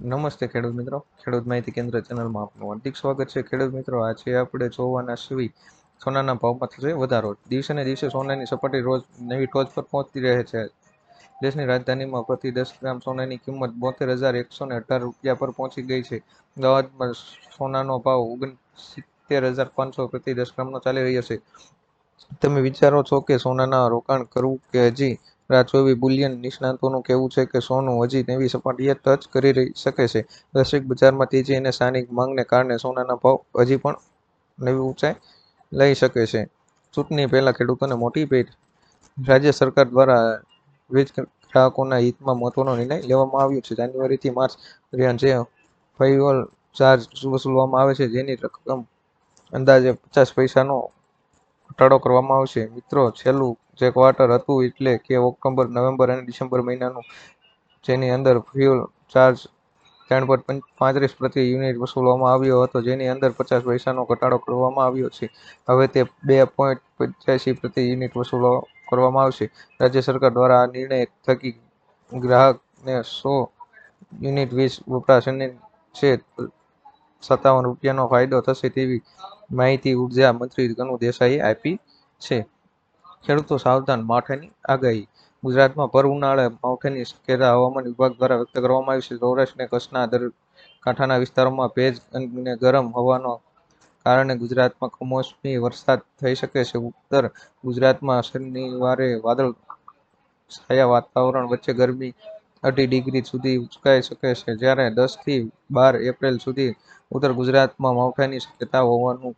નમસ્તે ખેડૂત મિત્રો. ખેડૂત માહિતી કેન્દ્ર ચેનલમાં આપનું હાર્દિક સ્વાગત છે. ખેડૂત મિત્રો, આજે આપણે જોવાના સિવી સોનાના ભાવમાં થશે વધારો. દિવસે ને દિવસે સોનાની સપાટી રોજ નવી ટોચ પર પહોંચતી રહે છે. દેશની રાજધાનીમાં પ્રતિ દસ ગ્રામ સોનાની કિંમત બોતેર હજાર એકસો ને અઢાર રૂપિયા પર પહોંચી ગઈ છે. અમદાવાદમાં સોનાનો ભાવ ઓગણ સિત્તેર હજાર પાંચસો પ્રતિ દસ ગ્રામનો ચાલી રહ્યો છે. તમે વિચારો છો કે સોનાના રોકાણ કરવું કે હજી રાહ જોવી બુલિયન નિષ્ણાતોનું કહેવું છે કે સોનું હજી નવી સપાટીએ ટચ કરી રહી શકે છે. વૈશ્વિક બજારમાં તેજી અને સ્થાનિક માંગને કારણે સોનાના ભાવ હજી પણ નવી ઊંચાઈ લઈ શકે છે. ચૂંટણી પહેલાં ખેડૂતોને મોટી ભેટ રાજ્ય સરકાર દ્વારા વીજ ગ્રાહકોના હિતમાં મહત્વનો નિર્ણય લેવામાં આવ્યો છે. જાન્યુઆરીથી માર્ચ દરમિયાન જે ફ્યુઅલ ચાર્જ વસૂલવામાં આવે છે, જેની રકમ અંદાજે પચાસ પૈસાનો ઘટાડો કરવામાં આવશે. મિત્રો, છેલ્લું જે ક્વાર્ટર હતું એટલે કે ઓક્ટોબર, નવેમ્બર અને ડિસેમ્બર મહિનાનું જેની અંદર ફ્યુઅલ ચાર્જ ત્રણ પોઈન્ટ પાંત્રીસ પ્રતિ યુનિટ વસૂલવામાં આવ્યો હતો. જેની અંદર પચાસ પૈસાનો ઘટાડો કરવામાં આવ્યો છે. હવે તે બે પોઈન્ટ પંચ્યાસી પ્રતિ યુનિટ વસૂલો કરવામાં આવશે. રાજ્ય સરકાર દ્વારા આ નિર્ણય થકી ગ્રાહકને સો યુનિટ વીજ વપરાશને છે સત્તાવન રૂપિયાનો ફાયદો થશે તેવી માહિતી ઊર્જા મંત્રી કનુ દેસાઈએ આપી છે. ખેડૂતો સાવધાન માવઠાની આગાહી. ગુજરાતમાં ભર ઉનાળે માવઠાની શક્યતા હવામાન વિભાગ દ્વારા વ્યક્ત કરવામાં આવી છે. સૌરાષ્ટ્ર અને કચ્છના કાંઠાના વિસ્તારોમાં ભેજ અને ગરમ હવાનો કારણે ગુજરાતમાં કમોસમી વરસાદ થઈ શકે છે. ઉત્તર ગુજરાતમાં શનિવારે વાદળ છાયા વાતાવરણ વચ્ચે ગરમી અઢી ડિગ્રી સુધી ઉચકાઈ શકે છે. જ્યારે દસથી બાર એપ્રિલ સુધી ઉત્તર ગુજરાતમાં માવઠાની શક્યતા હોવાનું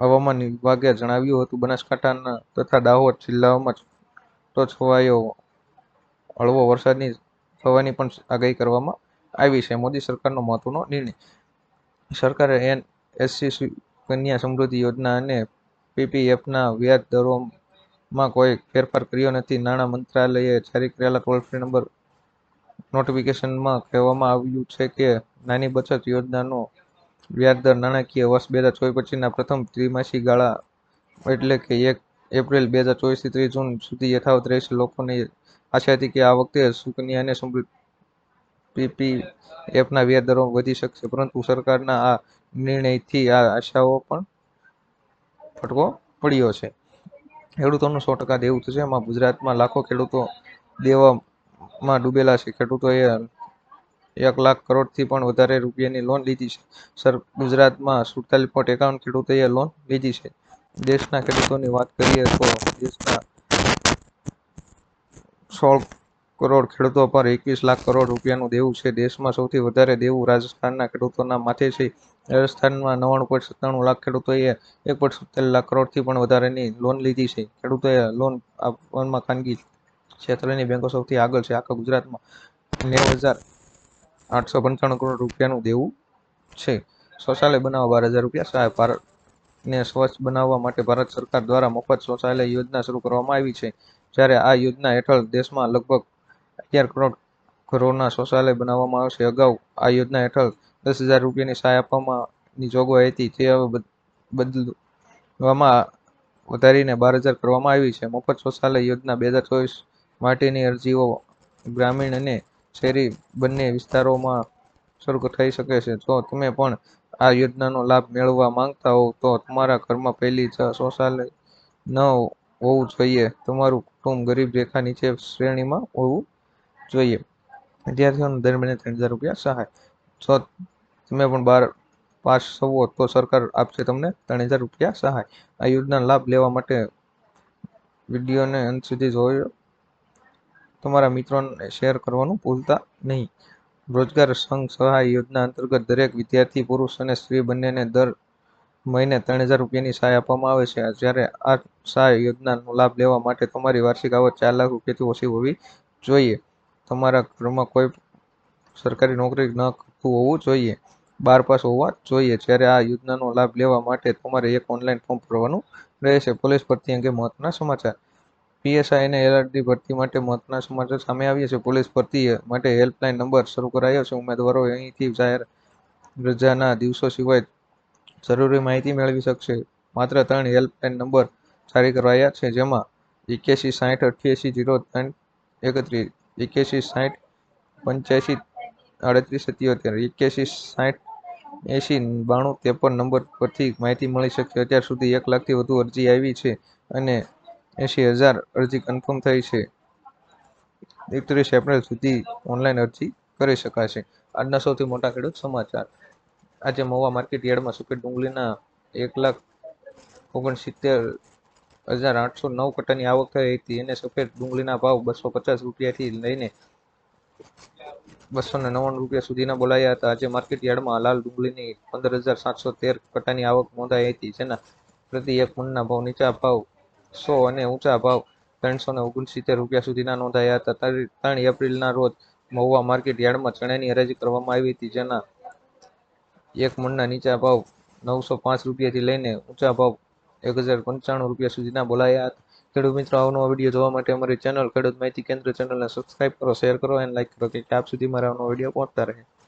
હવામાન વિભાગે જણાવ્યું હતું, બનાસકાંઠાના તથા દાહોદ જિલ્લાઓમાં છૂટોછવાયો હળવો વરસાદની થવાની પણ આગાહી કરવામાં આવી છે. મોદી સરકારનો મહત્વનો નિર્ણય. સરકારે એન એસસી કન્યા સમૃદ્ધિ યોજના અને પીપીએફના વ્યાજ દરોમાં કોઈ ફેરફાર કર્યો નથી. નાણાં મંત્રાલયે જારી કરેલા ટોલ ફ્રી નંબર નોટિફિકેશનમાં કહેવામાં આવ્યું છે કે નાની બચત યોજનાનો વ્યાજદર નાણાકીય વર્ષ બે હજાર ચોવીસ પછીના પ્રથમ ત્રિમાસિક ગાળા એટલે કે એક એપ્રિલ બે હજાર ચોવીસથી ત્રીસ જૂન સુધી યથાવત રહેશે. લોકોને આશા હતી કે આ વખતે સુકન્યા અને સમૃદ્ધ પીપીએફના વ્યાજ દરો વધી શકશે, પરંતુ સરકારના આ નિર્ણયથી આ આશાઓ પણ ફટકો પડ્યો છે. ખેડૂતોનું સો ટકા દેવું થશે. એમાં ગુજરાતમાં લાખો ખેડૂતો દેવામાં ડૂબેલા છે. ખેડૂતોએ એક લાખ કરોડથી પણ વધારે રૂપિયાની લોન લીધી છે. સર, ગુજરાતમાં સુડતાલીસ પોઈન્ટ એકાવન ખેડૂતોએ લોન લીધી છે. દેશના ખેડૂતોની વાત કરીએ તો દેશના સોળ કરોડ ખેડૂતો પર એકવીસ લાખ કરોડ રૂપિયાનું દેવું છે. દેશમાં સૌથી વધારે દેવું રાજસ્થાનના ખેડૂતોના માથે છે. રાજસ્થાનમાં નવ્વાણું પોઈન્ટ સત્તાણું લાખ ખેડૂતોએ એક પોઈન્ટ સત્તાવીસ લાખ કરોડથી પણ વધારેની લોન લીધી છે. ખેડૂતોએ લોન આપવામાં ખાનગી ક્ષેત્રની બેંકો સૌથી આગળ છે. આખા ગુજરાતમાં નેવું હજાર આઠસો પંચાણું કરોડ રૂપિયાનું દેવું છે. શૌચાલય બનાવવા બાર હજાર રૂપિયા. સહાય ભારતને સ્વચ્છ બનાવવા માટે ભારત સરકાર દ્વારા મફત શૌચાલય યોજના શરૂ કરવામાં આવી છે. જ્યારે આ યોજના હેઠળ દેશમાં લગભગ અગિયાર કરોડ ઘરોના શૌચાલય બનાવવામાં આવશે. અગાઉ આ યોજના હેઠળ દસ હજાર રૂપિયાની સહાય આપવામાંની જોગવાઈ હતી. તે હવે બદલવામાં વધારીને બાર હજાર કરવામાં આવી છે. મફત શૌચાલય યોજના બે હજાર ચોવીસ માટેની અરજીઓ ગ્રામીણ અને શહેરી બંને વિસ્તારોમાં શરૂ થઈ શકે છે. જો તમે પણ આ યોજનાનો લાભ મેળવવા માંગતા હોવ, તો તમારા ઘરમાં પહેલી શૌચાલય ન હોવું જોઈએ. તમારું કુટુંબ ગરીબ રેખા નીચે શ્રેણીમાં હોવું જોઈએ. વિદ્યાર્થીઓને દર મહિને ત્રણ હજાર રૂપિયા સહાય. જો તમે પણ બાર પાસ થવો તો સરકાર આપશે તમને ત્રણ હજાર રૂપિયા સહાય. આ યોજના લાભ લેવા માટે વિડીયોને અંત સુધી જોયો. તમારા મિત્રોને શેર કરવાનું ભૂલતા નહીં. રોજગાર સંઘ સહાય યોજના અંતર્ગત દરેક વિદ્યાર્થી, પુરુષ અને સ્ત્રી બંનેને દર મહિને ત્રણ હજાર રૂપિયાની સહાય આપવામાં આવે છે. જ્યારે આ સહાય યોજનાનો લાભ લેવા માટે તમારી વાર્ષિક આવક ચાર લાખ રૂપિયાથી ઓછી હોવી જોઈએ. તમારા ઘરમાં કોઈ સરકારી નોકરી ન કરતું હોવું જોઈએ. બાર પાસ હોવા જોઈએ. જ્યારે આ યોજનાનો લાભ લેવા માટે તમારે એક ઓનલાઈન ફોર્મ ભરવાનું રહેશે. પોલીસ ભરતી અંગે મહત્વના સમાચાર. પીએસઆઈ અને એલઆરડી ભરતી માટે મહત્વના સમાચાર સામે આવ્યા છે. પોલીસ ભરતી માટે હેલ્પલાઇન નંબર શરૂ કરાયો છે. ઉમેદવારો અહીંથી જાહેર રજાના દિવસો સિવાય જરૂરી માહિતી મેળવી શકશે. માત્ર ત્રણ હેલ્પલાઇન નંબર જારી કરાયા છે, જેમાં એક્યાસી સાઠ, અઠ્યાસી, જીરો ત્રણ એકત્રીસ. એક્યાસી સાઠ, પંચ્યાસી, આડત્રીસ, સત્યોતેર. એક્યાસી સાઠ એંશી બાણું, ત્રેપન નંબર પરથી માહિતી મળી શકશે અત્યાર સુધી એક લાખથી વધુ અરજી આવી છે અને એંશી હજાર અરજી કન્ફર્મ થઈ છે. એકત્રીસ એપ્રિલ સુધી ઓનલાઈન અરજી કરી શકાશે. આજના સૌથી મોટા ખેડૂત સમાચાર. આજે મહુવા માર્કેટ યાર્ડમાં સફેદ ડુંગળીના એક લાખ ઓગણસિત્તેર હજાર આઠસો નવ કટ્ટાની આવક થઈ હતી. અને સફેદ ડુંગળીના ભાવ બસો પચાસ રૂપિયાથી લઈને બસો ને નવ્વાણું રૂપિયા સુધીના બોલાયા હતા. આજે માર્કેટ યાર્ડમાં લાલ ડુંગળીની પંદર હજાર સાતસો તેર કટ્ટાની આવક નોંધાઈ હતી. જેના પ્રતિ એક મણના ભાવ નીચા ભાવ સો અને ઊંચા ભાવ ત્રણસો ને ઓગણસિત્તેર રૂપિયા સુધીના નોંધાયા હતા. ત્રણ એપ્રિલના રોજ મહુવા માર્કેટ યાર્ડમાં ચણાની હરાજી કરવામાં આવી હતી, જેના એક મણના નીચા ભાવ નવસો પાંચ રૂપિયાથી લઈને ઊંચા ભાવ એક હજાર પંચાણું રૂપિયા સુધીના બોલાયા હતા. ખેડૂત મિત્રો, આવનો વીડિયો જોવા માટે અમારી ચેનલ ખેડૂત માહિતી કેન્દ્ર ચેનલને સબસ્ક્રાઇબ કરો શેર કરો અને લાઇક કરો, કે આપ સુધી મારા આવનો વીડિયો પહોંચતા રહે.